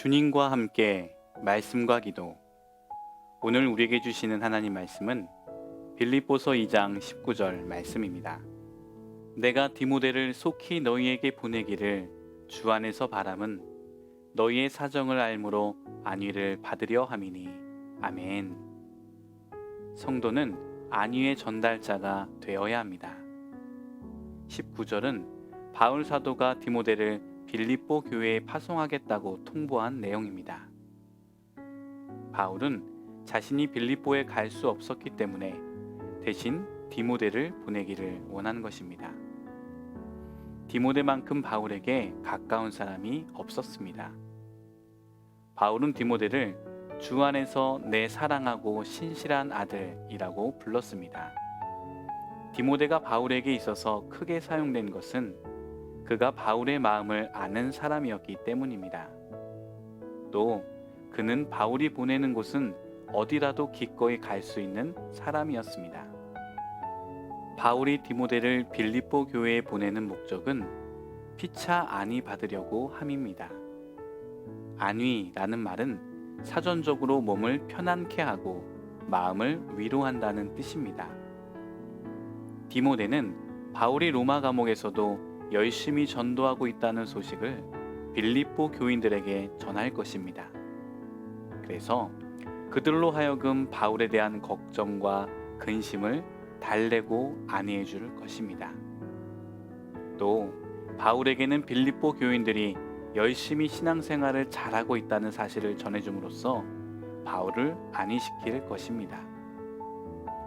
주님과 함께 말씀과 기도. 오늘 우리에게 주시는 하나님 말씀은 빌립보서 2장 19절 말씀입니다. 내가 디모데를 속히 너희에게 보내기를 주 안에서 바람은 너희의 사정을 알므로 안위를 받으려 함이니 아멘. 성도는 안위의 전달자가 되어야 합니다. 19절은 바울 사도가 디모데를 빌립보 교회에 파송하겠다고 통보한 내용입니다. 바울은 자신이 빌립보에 갈 수 없었기 때문에 대신 디모데를 보내기를 원한 것입니다. 디모데만큼 바울에게 가까운 사람이 없었습니다. 바울은 디모데를 주 안에서 내 사랑하고 신실한 아들이라고 불렀습니다. 디모데가 바울에게 있어서 크게 사용된 것은 그가 바울의 마음을 아는 사람이었기 때문입니다. 또 그는 바울이 보내는 곳은 어디라도 기꺼이 갈 수 있는 사람이었습니다. 바울이 디모데를 빌립보 교회에 보내는 목적은 피차 안위 받으려고 함입니다. 안위라는 말은 사전적으로 몸을 편안케 하고 마음을 위로한다는 뜻입니다. 디모데는 바울이 로마 감옥에서도 열심히 전도하고 있다는 소식을 빌립보 교인들에게 전할 것입니다. 그래서 그들로 하여금 바울에 대한 걱정과 근심을 달래고 안위해 줄 것입니다. 또 바울에게는 빌립보 교인들이 열심히 신앙생활을 잘하고 있다는 사실을 전해줌으로써 바울을 안위시킬 것입니다.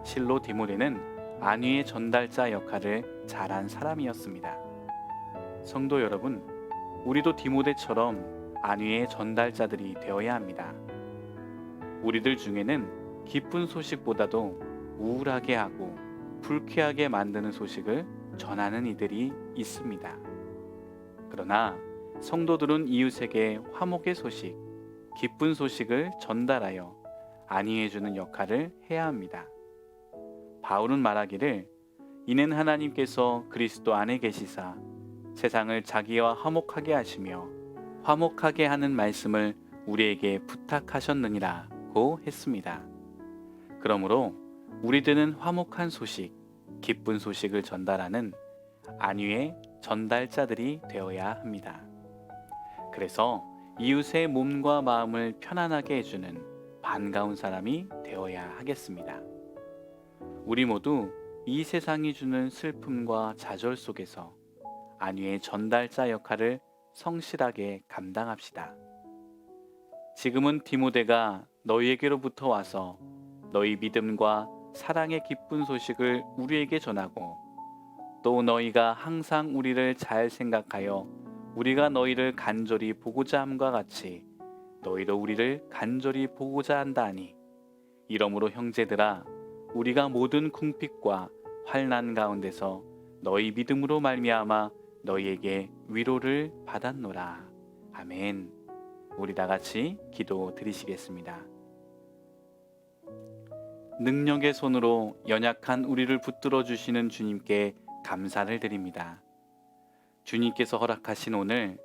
실로 디모데는 안위의 전달자 역할을 잘한 사람이었습니다. 성도 여러분, 우리도 디모데처럼 안위의 전달자들이 되어야 합니다. 우리들 중에는 기쁜 소식보다도 우울하게 하고 불쾌하게 만드는 소식을 전하는 이들이 있습니다. 그러나 성도들은 이웃에게 화목의 소식, 기쁜 소식을 전달하여 안위해 주는 역할을 해야 합니다. 바울은 말하기를 이는 하나님께서 그리스도 안에 계시사 세상을 자기와 화목하게 하시며 화목하게 하는 말씀을 우리에게 부탁하셨느니라고 했습니다. 그러므로 우리들은 화목한 소식, 기쁜 소식을 전달하는 안위의 전달자들이 되어야 합니다. 그래서 이웃의 몸과 마음을 편안하게 해주는 반가운 사람이 되어야 하겠습니다. 우리 모두 이 세상이 주는 슬픔과 좌절 속에서 안위의 전달자 역할을 성실하게 감당합시다. 지금은 디모데가 너희에게로부터 와서 너희 믿음과 사랑의 기쁜 소식을 우리에게 전하고 또 너희가 항상 우리를 잘 생각하여 우리가 너희를 간절히 보고자 함과 같이 너희도 우리를 간절히 보고자 한다니 이러므로 형제들아 우리가 모든 궁핍과 환난 가운데서 너희 믿음으로 말미암아 너희에게 위로를 받았노라 아멘 우리 다 같이 기도 드리시겠습니다. 능력의 손으로 연약한 우리를 붙들어 주시는 주님께 감사를 드립니다. 주님께서 허락하신 오늘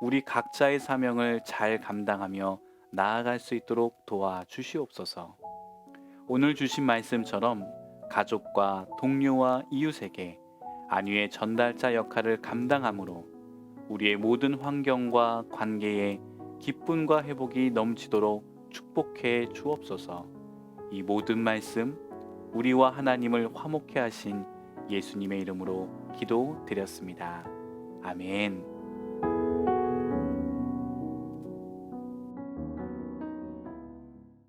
우리 각자의 사명을 잘 감당하며 나아갈 수 있도록 도와 주시옵소서. 오늘 주신 말씀처럼 가족과 동료와 이웃에게 안위의 전달자 역할을 감당함으로 우리의 모든 환경과 관계에 기쁨과 회복이 넘치도록 축복해 주옵소서. 이 모든 말씀 우리와 하나님을 화목해 하신 예수님의 이름으로 기도 드렸습니다. 아멘.